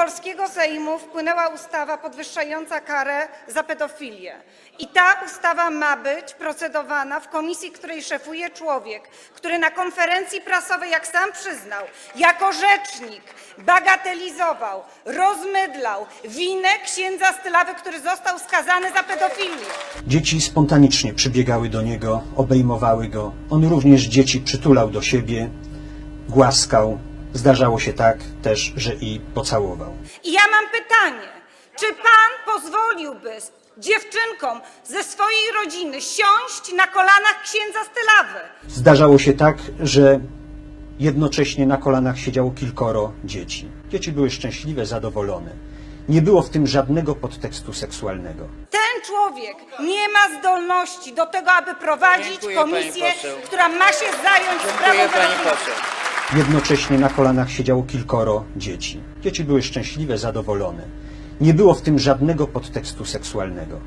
polskiego Sejmu wpłynęła ustawa podwyższająca karę za pedofilię. I ta ustawa ma być procedowana w komisji, której szefuje człowiek, który na konferencji prasowej, jak sam przyznał, jako rzecznik bagatelizował, rozmydlał winę księdza Stylawy, który został skazany za pedofilię. Dzieci spontanicznie przybiegały do niego, obejmowały go. On również dzieci przytulał do siebie, głaskał. Zdarzało się tak też, że i pocałował. I ja mam pytanie, czy pan pozwoliłby dziewczynkom ze swojej rodziny siąść na kolanach księdza Stylawy? Zdarzało się tak, że jednocześnie na kolanach siedziało kilkoro dzieci. Dzieci były szczęśliwe, zadowolone. Nie było w tym żadnego podtekstu seksualnego. Ten człowiek nie ma zdolności do tego, aby prowadzić Dziękuję, pani komisję, poseł. która ma się zająć sprawą Dziękuję pani pedofilii. poseł. Jednocześnie na kolanach siedziało kilkoro dzieci. Dzieci były szczęśliwe, zadowolone. Nie było w tym żadnego podtekstu seksualnego.